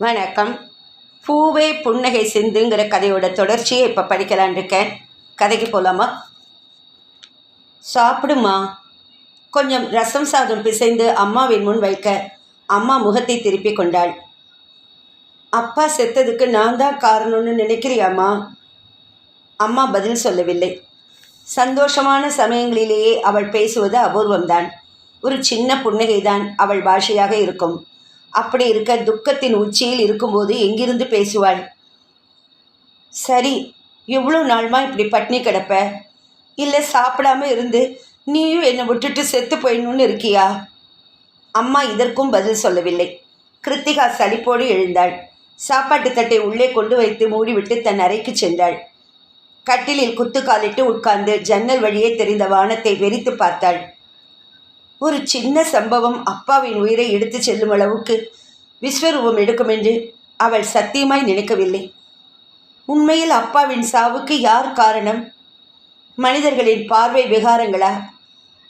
வணக்கம். பூவே புன்னகை சிந்துங்கிற கதையோட தொடர்ச்சியை இப்போ படிக்கலான் இருக்கேன் கதைக்கு போகலாமா சாப்பிடுமா? கொஞ்சம் ரசம் சாதம் பிசைந்து அம்மாவின் முன் வைக்க அம்மா முகத்தை திருப்பி கொண்டாள். அப்பா செத்ததுக்கு நான் தான் காரணம்னு நினைக்கிறியாம்மா? அம்மா பதில் சொல்லவில்லை. சந்தோஷமான சமயங்களிலேயே அவள் பேசுவது அபூர்வம்தான். ஒரு சின்ன புன்னகைதான் அவள் பாஷையாக இருக்கும். அப்படி இருக்க துக்கத்தின் உச்சியில் இருக்கும்போது எங்கிருந்து பேசுவாள்? சரி எவ்வளோ நாள்மா இப்படி பட்னி கிடப்ப? இல்லை சாப்பிடாம இருந்து நீயும் என்னை விட்டுட்டு செத்து போயிடணும்னு இருக்கியா? அம்மா இதற்கும் பதில் சொல்லவில்லை. கிருத்திகா சலிப்போடு எழுந்தாள். சாப்பாட்டு தட்டை உள்ளே கொண்டு வைத்து மூடிவிட்டு தன் அறைக்கு சென்றாள். கட்டிலில் குத்துக்காலிட்டு உட்கார்ந்து ஜன்னல் வழியே தெரிந்த வானத்தை வெறித்து பார்த்தாள். ஒரு சின்ன சம்பவம் அப்பாவின் உயிரை எடுத்துச் செல்லும் அளவுக்கு விஸ்வரூபம் எடுக்கும் என்று அவள் சத்தியமாய் நினைக்கவில்லை. உண்மையில் அப்பாவின் சாவுக்கு யார் காரணம்? மனிதர்களின் பார்வை விகாரங்களா?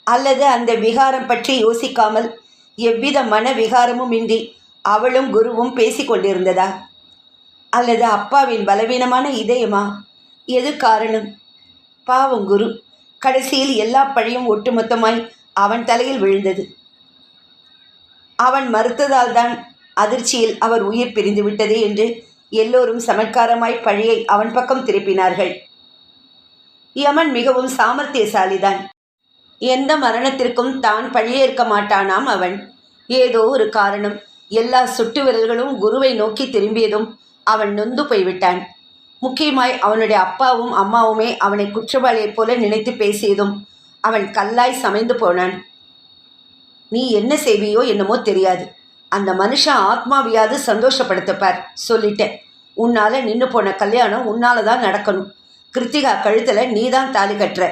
அல்லது அந்த விகாரம் பற்றி யோசிக்காமல் எவ்வித மன விகாரமும் இன்றி அவளும் குருவும் பேசிக்கொண்டிருந்ததா அல்லது அப்பாவின் பலவீனமான இதயமா? எது காரணம்? பாவம் குரு கடைசியில் எல்லா பழியும் ஒட்டுமொத்தமாய் அவன் தலையில் விழுந்தது. அவன் மறுத்ததால் தான் அதிர்ச்சியில் அவர் உயிர் பிரிந்து விட்டது என்று எல்லோரும் சமற்காரமாய் பழியை அவன் பக்கம் திருப்பினார்கள். யமன் மிகவும் சாமர்த்தியசாலிதான். எந்த மரணத்திற்கும் தான் பழியேற்க மாட்டானாம் அவன். ஏதோ ஒரு காரணம். எல்லா சுட்டு விரல்களும் குருவை நோக்கி திரும்பியதும் அவன் நொந்து போய்விட்டான். முக்கியமாய் அவனுடைய அப்பாவும் அம்மாவுமே அவனை குற்றவாளியைப் போல நினைத்து பேசியதும் அவன் கல்லாய் சமைந்து போனான். நீ என்ன செய்வியோ என்னமோ தெரியாது. அந்த மனுஷன் ஆத்மாவியாவது சந்தோஷப்படுத்தப்பார் சொல்லிட்டேன். உன்னால் நின்று போன கல்யாணம் உன்னால தான் நடக்கணும். கிருத்திகா கழுத்தில் நீ தான் தாலி கட்டுற.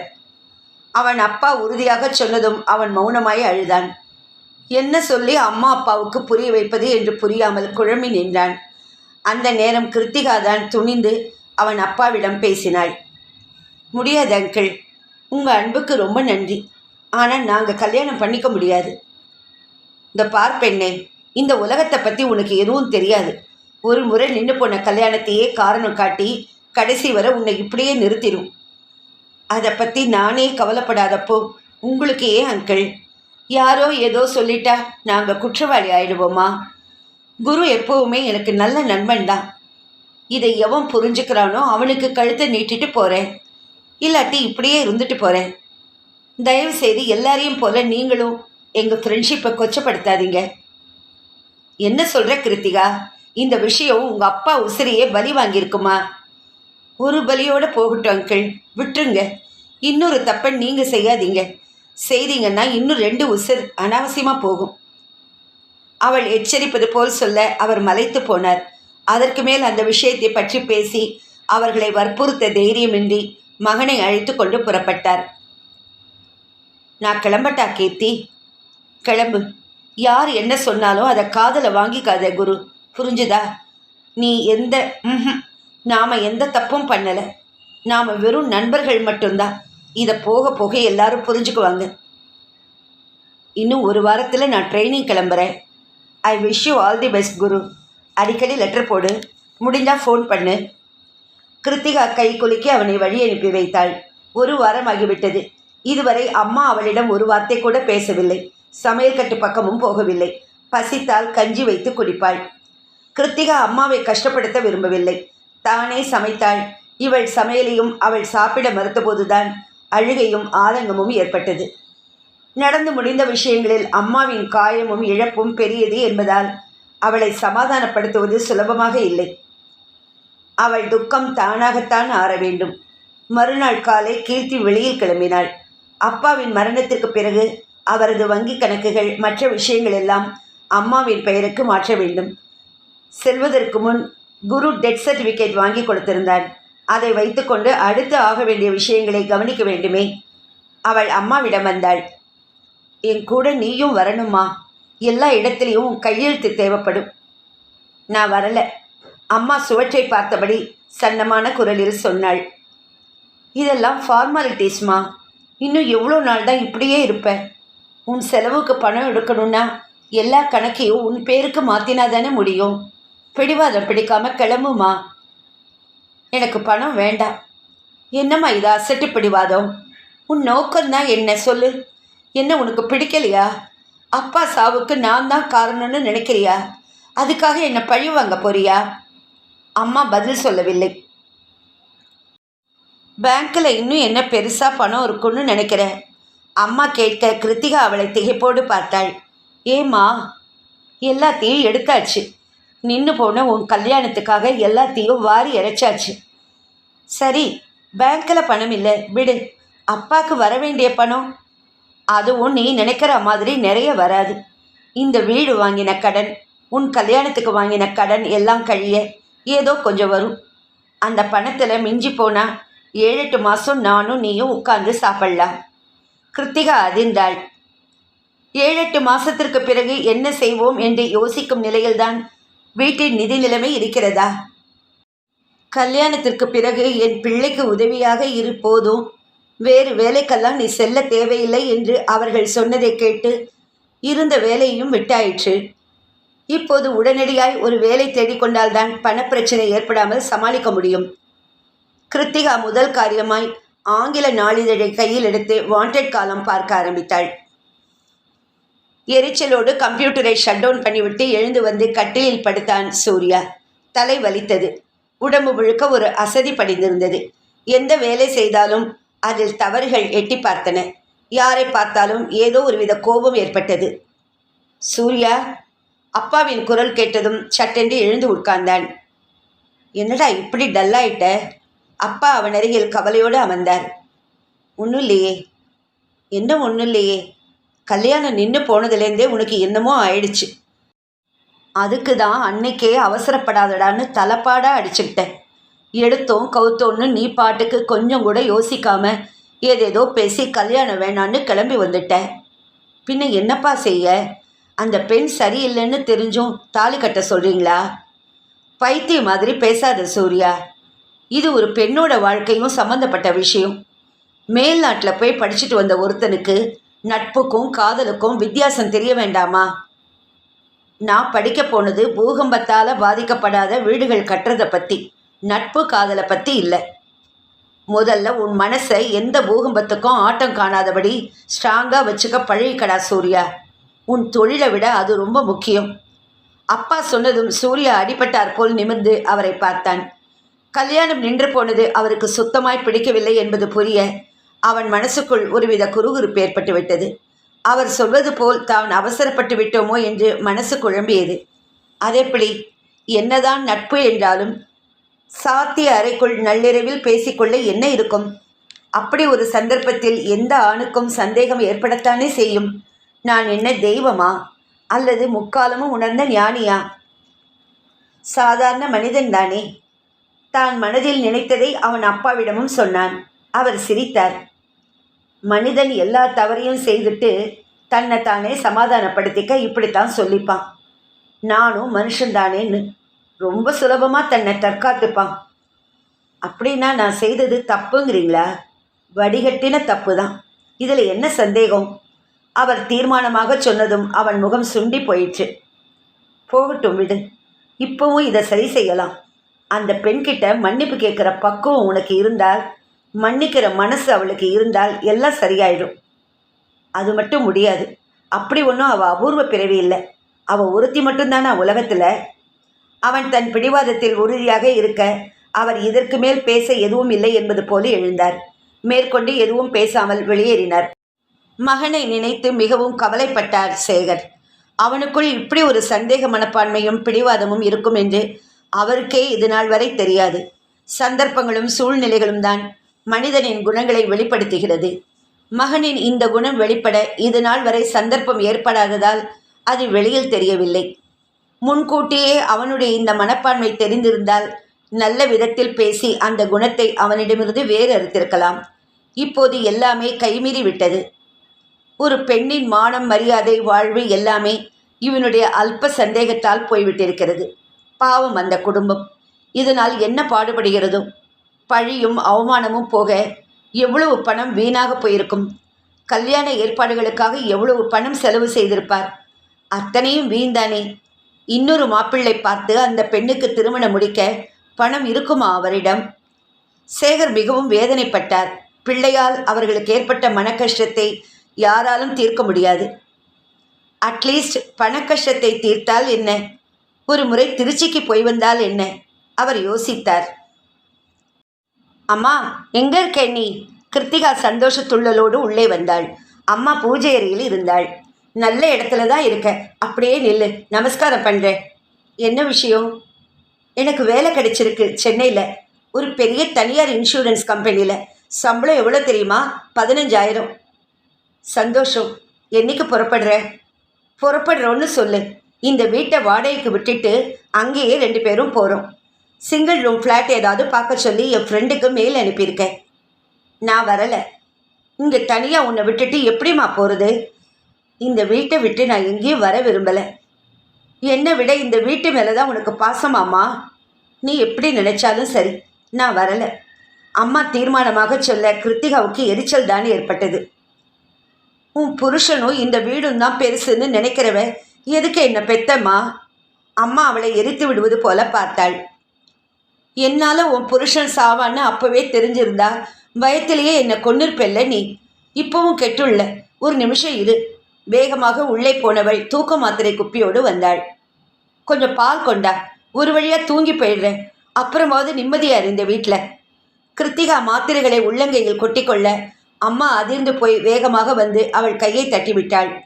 அவன் அப்பா உறுதியாக சொன்னதும் அவன் மௌனமாய் அழுதான். என்ன சொல்லி அம்மா அப்பாவுக்கு புரிய வைப்பது என்று புரியாமல் குழம்பி நின்றான். அந்த நேரம் கிருத்திகா தான் துணிந்து அவன் அப்பாவிடம் பேசினாள். முடியாது அங்கிள். உங்கள் அன்புக்கு ரொம்ப நன்றி. ஆனால் நாங்கள் கல்யாணம் பண்ணிக்க முடியாது. இந்த பார்ப்பெண்ணே இந்த உலகத்தை பற்றி உனக்கு எதுவும் தெரியாது. ஒரு முறை நின்று போன கல்யாணத்தையே காரணம் காட்டி கடைசி வரை உன்னை இப்படியே நிறுத்திடும் அதை பற்றி நானே கவலைப்படாதப்போ உங்களுக்கு ஏன் அங்கிள்? யாரோ ஏதோ சொல்லிட்டா நாங்கள் குற்றவாளி ஆயிடுவோமா? குரு எப்போவுமே எனக்கு நல்ல நண்பன் தான். இதை எவன் புரிஞ்சுக்கிறானோ அவனுக்கு கழுத்தை நீட்டிட்டு போகிறேன் இல்லாட்டி இப்படியே இருந்துட்டு போகிறேன் தயவு செய்து எல்லாரையும் போல நீங்களும் எங்கள் ஃப்ரெண்ட்ஷிப்பை கொச்சப்படுத்தாதீங்க. என்ன சொல்கிற கிருத்திகா? இந்த விஷயம் உங்கள் அப்பா உசிரியே பலி வாங்கியிருக்குமா? ஒரு பலியோட போகட்டும் அங்கிள் விட்டுருங்க. இன்னொரு தப்பை நீங்கள் செய்யாதீங்க. செய்தீங்கன்னா இன்னும் ரெண்டு உசிர் அனாவசியமாக போகும். அவள் எச்சரிப்பது போல் சொல்ல அவர் மலைத்து போனார். அதற்கு மேல் அந்த விஷயத்தை பற்றி பேசி அவர்களை வற்புறுத்த தைரியமின்றி மகனை அழைத்து கொண்டு புறப்பட்டார். நான் கிளம்பட்டா கீர்த்தி? கிளம்பு. யார் என்ன சொன்னாலும் அதை காதலை வாங்கிக்காத குரு. புரிஞ்சுதா? நீ எந்த ம்ஹும், நாம எந்த தப்பும் பண்ணலை. நாம் வெறும் நண்பர்கள் மட்டும்தான். இதை போக போக எல்லாரும் புரிஞ்சுக்குவாங்க. இன்னும் ஒரு வாரத்தில் நான் ட்ரைனிங் கிளம்புறேன். I wish you all the best Guru. அடிக்கடி லெட்டர் போடு. முடிஞ்சால் ஃபோன் பண்ணு. கிருத்திகா கை குலுக்கி அவனை வழி அனுப்பி வைத்தாள். ஒரு வாரம் ஆகிவிட்டது. இதுவரை அம்மா அவளிடம் ஒரு வார்த்தை கூட பேசவில்லை. சமையல் கட்டு பக்கமும் போகவில்லை. பசித்தால் கஞ்சி வைத்து குடிப்பாள். கிருத்திகா அம்மாவை கஷ்டப்படுத்த விரும்பவில்லை. தானே சமைத்தாள். இவள் சமையலையும் அவள் சாப்பிட மறுத்தபோதுதான் அழுகையும் ஆதங்கமும் ஏற்பட்டது. நடந்து முடிந்த விஷயங்களில் அம்மாவின் காயமும் இழப்பும் பெரியது என்பதால் அவளை சமாதானப்படுத்துவது சுலபமாக இல்லை. அவள் துக்கம் தானாகத்தான் ஆற வேண்டும். மறுநாள் காலை கீர்த்தி வெளியில் கிளம்பினாள். அப்பாவின் மரணத்திற்கு பிறகு அவரது வங்கி கணக்குகள் மற்ற விஷயங்கள் எல்லாம் அம்மாவின் பெயருக்கு மாற்ற வேண்டும். செல்வதற்கு முன் குரு டெத் சர்டிஃபிகேட் வாங்கி கொடுத்திருந்தான் அதை வைத்துக்கொண்டு அடுத்து ஆக வேண்டிய விஷயங்களை கவனிக்க வேண்டுமே. அவள் அம்மாவிடம் வந்தாள். என் கூட நீயும் வரணுமா? எல்லா இடத்துலையும் கையெழுத்து தேவைப்படும். நான் வரலை. அம்மா சுவற்றை பார்த்தபடி சன்னமான குரலில் சொன்னாள் இதெல்லாம் ஃபார்மாலிட்டிஸ்மா இன்னும் எவ்வளோ நாள் தான் இப்படியே இருப்பேன் உன் செலவுக்கு பணம் எடுக்கணும்னா எல்லா கணக்கையும் உன் பேருக்கு மாற்றினா தானே முடியும்? பிடிவாதம் பிடிக்காம கிளம்புமா? எனக்கு பணம் வேண்டாம். என்னம்மா இது அசட்டு பிடிவாதம்? உன் நோக்கம்தான் என்ன சொல்லு? என்ன உனக்கு பிடிக்கலையா? அப்பா சாவுக்கு நான் தான் காரணம்னு நினைக்கிறியா? அதுக்காக என்னை பழி வாங்க போறியா? அம்மா பதில் சொல்லவில்லை. பேங்க்கில் இன்னும் என்ன பெருசாக பணம் இருக்குன்னு நினைக்கிறேன் அம்மா கேட்க கிருத்திகா அவளை திகைப்போடு பார்த்தாள். ஏம்மா எல்லாத்தையும் எடுத்தாச்சு. நின்று போன உன் கல்யாணத்துக்காக எல்லாத்தையும் வாரி இறைச்சாச்சு சரி பேங்க்கில் பணம் இல்லை விடு. அப்பாவுக்கு வர வேண்டிய பணம்? அதுவும் நீ நினைக்கிற மாதிரி நிறைய வராது. இந்த வீடு வாங்கின கடன் உன் கல்யாணத்துக்கு வாங்கின கடன் எல்லாம் கழிய ஏதோ கொஞ்சம் வரும். அந்த பணத்தில் மிஞ்சி போனால் ஏழு எட்டு மாதம் நானும் நீயும் உட்கார்ந்து சாப்பிடலாம். கிருத்திகா அதிர்ந்தாள். ஏழு எட்டு மாதத்திற்கு பிறகு என்ன செய்வோம் என்று யோசிக்கும் நிலையில்தான் வீட்டின் நிதி நிலைமை இருக்கிறதா? கல்யாணத்திற்கு பிறகு என் பிள்ளைக்கு உதவியாக இருப்போதும் வேறு வேலைக்கெல்லாம் நீ செல்ல தேவையில்லை என்று அவர்கள் சொன்னதை கேட்டு இருந்த வேலையும் விட்டாயிற்று. இப்போது உடனடியாய் ஒரு வேலை தேடிக்கொண்டால்தான் பணப்பிரச்சனை ஏற்படாமல் சமாளிக்க முடியும். கிருத்திகா முதல் காரியமாய் ஆங்கில நாளிதழை கையில் எடுத்து வாண்டட் காலம் பார்க்க ஆரம்பித்தாள். எரிச்சலோடு கம்ப்யூட்டரை ஷட் டவுன் பண்ணிவிட்டு எழுந்து வந்து கட்டிலில் படுத்தான் சூர்யா. தலை வலித்தது. உடம்பு முழுக்க ஒரு அசதி படிந்திருந்தது. எந்த வேலை செய்தாலும் அதில் தவறுகள் எட்டி பார்த்தன. யாரை பார்த்தாலும் ஏதோ ஒருவித கோபம் ஏற்பட்டது. சூர்யா அப்பாவின் குரல் கேட்டதும் சட்டென்று எழுந்து உட்கார்ந்தான். என்னடா இப்படி டல்லாயிட்ட? அப்பா அவன் அருகில் கவலையோடு அமர்ந்தார். ஒன்றும் இல்லையே என்ன ஒன்றும் இல்லையே கல்யாணம் நின்று போனதுலேருந்தே உனக்கு என்னமோ ஆயிடுச்சு. அதுக்கு தான் அன்னைக்கே அவசரப்படாதடான்னு தலைப்பாடாக அடிச்சுக்கிட்டேன். எடுத்தோம் கவுத்தோன்னு நீ பாட்டுக்கு கொஞ்சம் கூட யோசிக்காம ஏதேதோ பேசி கல்யாணம் வேணான்னு கிளம்பி வந்துட்டேன் பின்ன என்னப்பா செய்ய? அந்த பெண் சரியில்லைன்னு தெரிஞ்சும் தாலி கட்ட சொல்கிறீங்களா பைத்தியம் மாதிரி பேசாத சூர்யா. இது ஒரு பெண்ணோட வாழ்க்கையும் சம்மந்தப்பட்ட விஷயம். மேல்நாட்டில் போய் படிச்சுட்டு வந்த ஒருத்தனுக்கு நட்புக்கும் காதலுக்கும் வித்தியாசம் தெரிய வேண்டாமா? நான் படிக்க போனது பூகம்பத்தால் பாதிக்கப்படாத வீடுகள் கட்டுறதை பற்றி நட்பு காதலை பற்றி இல்லை. முதல்ல உன் மனசை எந்த பூகம்பத்துக்கும் ஆட்டம் காணாதபடி ஸ்ட்ராங்காக வச்சுக்க பழகிக்கடா சூர்யா. உன் தொழிலை விட அது ரொம்ப முக்கியம். அப்பா சொன்னதும் சூர்யா அடிபட்டார் போல் நிமிர்ந்து அவரை பார்த்தான். கல்யாணம் நின்று போனது அவருக்கு சுத்தமாய் பிடிக்கவில்லை என்பது புரிய அவன் மனசுக்குள் ஒருவித குறுகுறுப்பு ஏற்பட்டுவிட்டது. அவர் சொல்வது போல் தான் அவசரப்பட்டு விட்டோமோ என்று மனசு குழம்பியது. அதேபடி என்னதான் நட்பு என்றாலும் சாத்திய அறைக்குள் நள்ளிரவில் பேசிக்கொள்ள என்ன இருக்கும்? அப்படி ஒரு சந்தர்ப்பத்தில் எந்த ஆணுக்கும் சந்தேகம் ஏற்படத்தானே செய்யும்? நான் என்ன தெய்வமா? அல்லது முக்காலமும் உணர்ந்த ஞானியா? சாதாரண மனிதன் தானே. தான் மனதில் நினைத்ததை அவன் அப்பாவிடமும் சொன்னான். அவர் சிரித்தார். மனிதன் எல்லா தவறையும் செய்துட்டு தன்னை தானே சமாதானப்படுத்திக்க இப்படித்தான் சொல்லிப்பான். நானும் மனுஷன்தானேன்னு ரொம்ப சுலபமாக தன்னை தற்காத்துப்பான். அப்படின்னா நான் செய்தது தப்புங்கிறீங்களா? வடிகட்டின தப்பு தான் இதில் என்ன சந்தேகம்? அவர் தீர்மானமாக சொன்னதும் அவன் முகம் சுண்டி போயிற்று. போகட்டும் விடு. இப்போவும் இதை சரி செய்யலாம். அந்த பெண்கிட்ட மன்னிப்பு கேட்குற பக்குவம் உனக்கு இருந்தால் மன்னிக்கிற மனசு அவளுக்கு இருந்தால் எல்லாம் சரியாயிடும். அது மட்டும் முடியாது. அப்படி ஒன்றும் அவள் அபூர்வ பிறவி இல்லை. அவள் ஒருத்தி மட்டும்தானா உலகத்தில்? அவன் தன் பிடிவாதத்தில் உறுதியாக இருக்க அவர் இதற்கு மேல் பேச எதுவும் இல்லை என்பது போல எழுந்தார். மேற்கொண்டு எதுவும் பேசாமல் வெளியேறினார். மகனை நினைத்து மிகவும் கவலைப்பட்டார் சேகர். அவனுக்குள் இப்படி ஒரு சந்தேக மனப்பான்மையும் பிடிவாதமும் இருக்கும் என்று அவருக்கே இது நாள் வரை தெரியாது. சந்தர்ப்பங்களும் சூழ்நிலைகளும் தான் மனிதனின் குணங்களை வெளிப்படுத்துகிறது. மகனின் இந்த குணம் வெளிப்பட இது நாள் வரை சந்தர்ப்பம் ஏற்படாததால் அது வெளியில் தெரியவில்லை. முன்கூட்டியே அவனுடைய இந்த மனப்பான்மை தெரிந்திருந்தால் நல்ல விதத்தில் பேசி அந்த குணத்தை அவனிடமிருந்து வேறு அறுத்திருக்கலாம். இப்போது எல்லாமே கைமீறி விட்டது. ஒரு பெண்ணின் மானம் மரியாதை வாழ்வு எல்லாமே இவனுடைய அல்ப சந்தேகத்தால் போய்விட்டிருக்கிறது. பாவம் அந்த குடும்பம். இதனால் என்ன பாடுபடுகிறதோ? பழியும் அவமானமும் போக எவ்வளவு பணம் வீணாக போயிருக்கும்? கல்யாண ஏற்பாடுகளுக்காக எவ்வளவு பணம் செலவு செய்திருப்பார்? அத்தனையும் வீண்தானே? இன்னொரு மாப்பிள்ளை பார்த்து அந்த பெண்ணுக்கு திருமணம் முடிக்க பணம் இருக்குமா அவரிடம்? சேகர் மிகவும் வேதனைப்பட்டார். பிள்ளையால் அவர்களுக்கு ஏற்பட்ட மனக்கஷ்டத்தை யாராலும் தீர்க்க முடியாது. அட்லீஸ்ட் பணக்கஷ்டத்தை தீர்த்தால் என்ன? ஒரு முறை திருச்சிக்கு போய் வந்தால் என்ன? அவர் யோசித்தார். அம்மா எங்க இருக்க நீ? கிருத்திகா சந்தோஷத்துள்ளலோடு உள்ளே வந்தாள். அம்மா பூஜை அறையில் இருந்தாள். நல்ல இடத்துல தான் இருக்க. அப்படியே நில்லு. நமஸ்காரம் பண்ணுறேன் என்ன விஷயம்? எனக்கு வேலை கிடைச்சிருக்கு சென்னையில். ஒரு பெரிய தனியார் இன்சூரன்ஸ் கம்பெனியில். சம்பளம் எவ்வளோ தெரியுமா? பதினஞ்சாயிரம். சந்தோஷம். என்னைக்கு புறப்படுற? புறப்படுறோன்னு சொல்லு. இந்த வீட்டை வாடகைக்கு விட்டுட்டு அங்கேயே ரெண்டு பேரும் போகிறோம் சிங்கிள் ரூம் ஃப்ளாட் ஏதாவது பார்க்க சொல்லி என் ஃப்ரெண்டுக்கு மெயில் அனுப்பியிருக்கேன். நான் வரலை. இங்கே தனியாக உன்னை விட்டுட்டு எப்படிம்மா போகிறது இந்த வீட்டை விட்டு நான் எங்கேயும் வர விரும்பலை. என்னை விட இந்த வீட்டு மேலே தான் உனக்கு பாசமாம்மா? நீ எப்படி நினைச்சாலும் சரி. நான் வரலை. அம்மா தீர்மானமாக சொல்ல கிருத்திகாவுக்கு எரிச்சல் தான் ஏற்பட்டது. உன் புருஷனும் இந்த வீடும் தான் பெருசுன்னு நினைக்கிறவ எதுக்கு என்ன பெத்தம்மா? அம்மா அவளை எரித்து விடுவது போல பார்த்தாள். என்னால் உன் புருஷன் சாவான்னு அப்போவே தெரிஞ்சிருந்தா பயத்திலேயே என்னை கொன்னிருப்பல்ல நீ? இப்போவும் கெட்டுள்ள ஒரு நிமிஷம் இரு. வேகமாக உள்ளே போனவள் தூக்க மாத்திரை குப்பியோடு வந்தாள். கொஞ்சம் பால் கொண்டா ஒரு வழியாக தூங்கி போயிடுறேன். அப்புறமாவது நிம்மதியாக இருந்த வீட்டில் கிருத்திகா மாத்திரைகளை உள்ளங்கையில் கொட்டிக்கொள்ள அம்மா அதிர்ந்து போய் வேகமாக வந்து அவள் கையை தட்டிவிட்டாள்.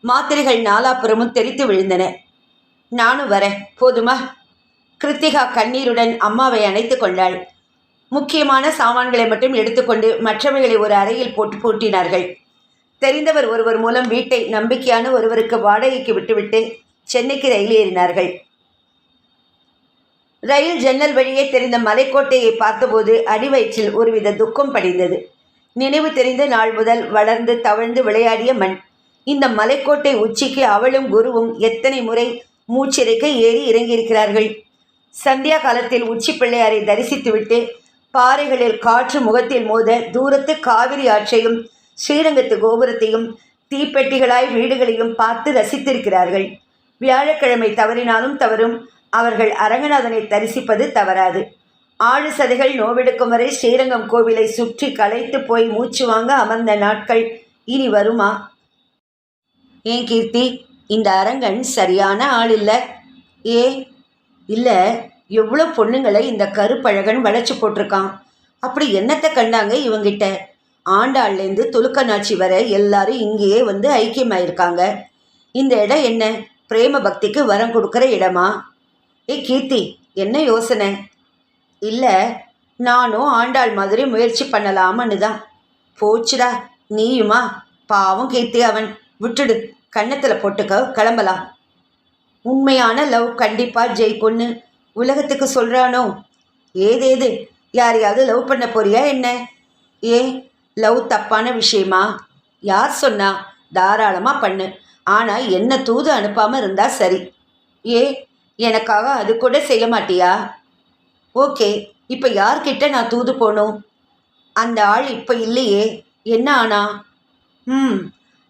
மாத்திரைகள் நாலாப்புறமும் தெரித்து விழுந்தன. நானும் வரேன். போதுமா? கிருத்திகா கண்ணீருடன் அம்மாவை அணைத்து கொண்டாள். முக்கியமான சாமான்களை மட்டும் எடுத்துக்கொண்டு மற்றவைகளை ஒரு அறையில் போட்டு பூட்டினார்கள். தெரிந்தவர் ஒருவர் மூலம் வீட்டை நம்பிக்கையான ஒருவருக்கு வாடகைக்கு விட்டுவிட்டு சென்னைக்கு ரயில் ஏறினார்கள். ரயில் ஜன்னல் வழியே தெரிந்த மலைக்கோட்டையை பார்த்தபோது அடிவயிற்றில் ஒருவித துக்கம் படிந்தது. நினைவு தெரிந்த நாள் முதல் வளர்ந்து தவழ்ந்து விளையாடிய மண். இந்த மலைக்கோட்டை உச்சிக்கு அவளும் குருவும் எத்தனை முறை மூச்சிறைக்க ஏறி இறங்கியிருக்கிறார்கள். சந்தியா காலத்தில் உச்சி பிள்ளையாரை தரிசித்துவிட்டு பாறைகளில் காற்று முகத்தில் மோத தூரத்து காவிரி ஆற்றையும் ஸ்ரீரங்கத்து கோபுரத்தையும் தீப்பெட்டிகளாய் வீடுகளையும் பார்த்து ரசித்திருக்கிறார்கள். வியாழக்கிழமை தவறினாலும் தவறும். அவர்கள் அரங்கநாதனை தரிசிப்பது தவறாது. ஆடு சதைகள் நோவெடுக்கும் வரை ஸ்ரீரங்கம் கோவிலை சுற்றி களைத்து போய் மூச்சு வாங்க அமர்ந்த நாட்கள் இனி வருமா? ஏன் கீர்த்தி இந்த அரங்கன் சரியான ஆள் இல்லை. ஏ இல்லை எவ்வளோ பொண்ணுங்களை இந்த கருப்பழகன் வளைச்சு போட்டிருக்கான். அப்படி என்னத்தை கண்டாங்க இவங்கிட்ட? ஆண்டாள்லேருந்து துலுக்கநாச்சி வரை எல்லாரும் இங்கேயே வந்து ஐக்கியமாயிருக்காங்க. இந்த இடம் என்ன? பிரேம பக்திக்கு வரம் கொடுக்குற இடமா? ஏ கீர்த்தி என்ன யோசனை? இல்லை நானும் ஆண்டாள் மாதிரி முயற்சி பண்ணலாமன்னு தான் போச்சுடா நீயுமா? பாவம் கீர்த்தி அவன். விட்டுடு கன்னத்தில் போட்டுக்க கிளம்பலாம். உண்மையான லவ் கண்டிப்பாக ஜெயிக்கும்னு உலகத்துக்கு சொல்கிறானோ ஏதேது யாரையாவது லவ் பண்ண போறியா என்ன? ஏ லவ் தப்பான விஷயமா? யார் சொன்னா? தாராளமாக பண்ணு. ஆனால் என்ன தூது அனுப்பாமல் இருந்தால் சரி. ஏ எனக்காக அது கூட செய்ய மாட்டியா? ஓகே இப்போ யார்கிட்ட நான் தூது போகணும் அந்த ஆள் இப்போ இல்லையே என்ன ஆனா? ம்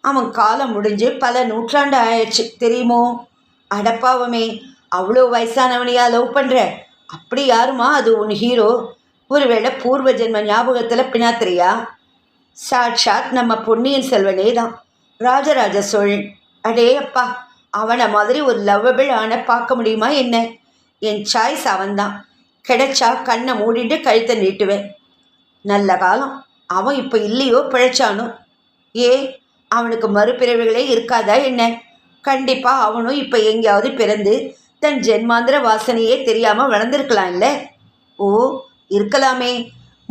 அவன் காலம் முடிஞ்சு பல நூற்றாண்டு ஆயிடுச்சு தெரியுமோ? அடப்பாவமே அவ்வளோ வயசானவனையா லவ் பண்ணுற அப்படி யாருமா அது உன் ஹீரோ? ஒருவேளை பூர்வ ஜென்ம ஞாபகத்தில் பினாத்திரியா? சாட்சாத் நம்ம பொன்னியின் செல்வனே தான். ராஜராஜ சோழன். அடே அப்பா அவனை மாதிரி ஒரு லவ்வபிள் ஆன பார்க்க முடியுமா என்ன? என் சாய்ஸ் அவன்தான். கிடைச்சா கண்ணை மூடிட்டு கழுத்தை நீட்டுவேன். நல்ல காலம். அவன் இப்போ இல்லையோ பிழைச்சானோ? ஏ அவனுக்கு மறுபிறவிகளே இருக்காதா என்ன? கண்டிப்பாக அவனும் இப்போ எங்கேயாவது பிறந்து தன் ஜென்மாந்திர வாசனையே தெரியாமல் வளர்ந்துருக்கலாம் இல்லை? ஓ இருக்கலாமே.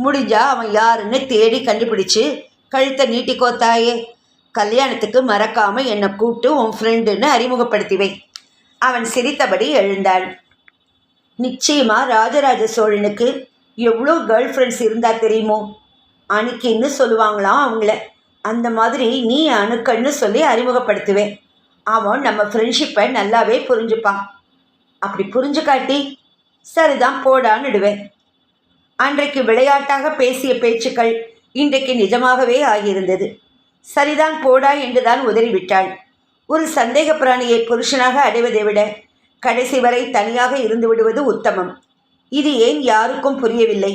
முடிஞ்சா அவன் யாருன்னு தேடி கண்டுபிடிச்சு கழுத்தை நீட்டிக்கோ தாயே. கல்யாணத்துக்கு மறக்காமல் என்னை கூப்பிட்டு உன் ஃப்ரெண்டுன்னு அறிமுகப்படுத்திவேன் அவன் சிரித்தபடி எழுந்தாள் நிச்சயமா ராஜராஜ சோழனுக்கு எவ்வளோ கேர்ள் ஃப்ரெண்ட்ஸ் இருந்தா தெரியுமோ? அணுக்கின்னு சொல்லுவாங்களாம் அவங்கள. அந்த மாதிரி நீ அணுக்கன்னு சொல்லி அறிமுகப்படுத்துவேன். அவன் நம்ம ஃப்ரெண்ட்ஷிப்பை நல்லாவே புரிஞ்சுப்பான். அப்படி புரிஞ்சு காட்டி சரிதான் போடான்னுடுவேன் அன்றைக்கு விளையாட்டாக பேசிய பேச்சுக்கள் இன்றைக்கு நிஜமாகவே ஆகியிருந்தது. சரிதான் போடா என்றுதான் உதறிவிட்டாள். ஒரு சந்தேக பிராணியை புருஷனாக அடைவதை விட கடைசி வரை தனியாக இருந்து விடுவது உத்தமம். இது ஏன் யாருக்கும் புரியவில்லை?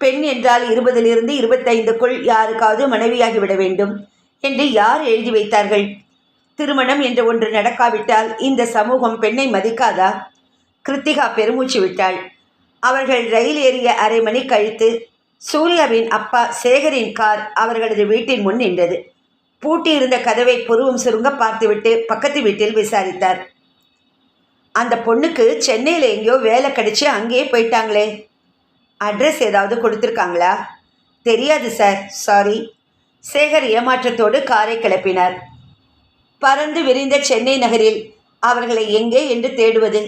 பெண் என்றால் இருபதிலிருந்து இருபத்தைந்துக்குள் யாருக்காவது மனைவியாகி விட வேண்டும் என்று யார் எழுதி வைத்தார்கள்? திருமணம் என்று ஒன்று நடக்காவிட்டால் இந்த சமூகம் பெண்ணை மதிக்காதா? கிருத்திகா பெருமூச்சு விட்டாள். அவர்கள் ரயில் ஏறிய அரை மணி கழித்து சூர்யாவின் அப்பா சேகரின் கார் அவர்களது வீட்டின் முன் நின்றது. பூட்டியிருந்த கதவை புருவம் சுருங்க பார்த்துவிட்டு பக்கத்து வீட்டில் விசாரித்தார். அந்த பொண்ணுக்கு சென்னையில் எங்கேயோ வேலை கிடச்சி அங்கேயே போயிட்டாங்களே. அட்ரஸ் ஏதாவது கொடுத்துருக்காங்களா? தெரியாது சார் சாரி சேகர் ஏமாற்றத்தோடு காரை கிளப்பினார். பறந்து விரிந்த சென்னை நகரில் அவர்களை எங்கே என்று தேடுவது?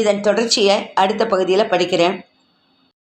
இதன் தொடர்ச்சியை அடுத்த பகுதியில் படிக்கிறேன்.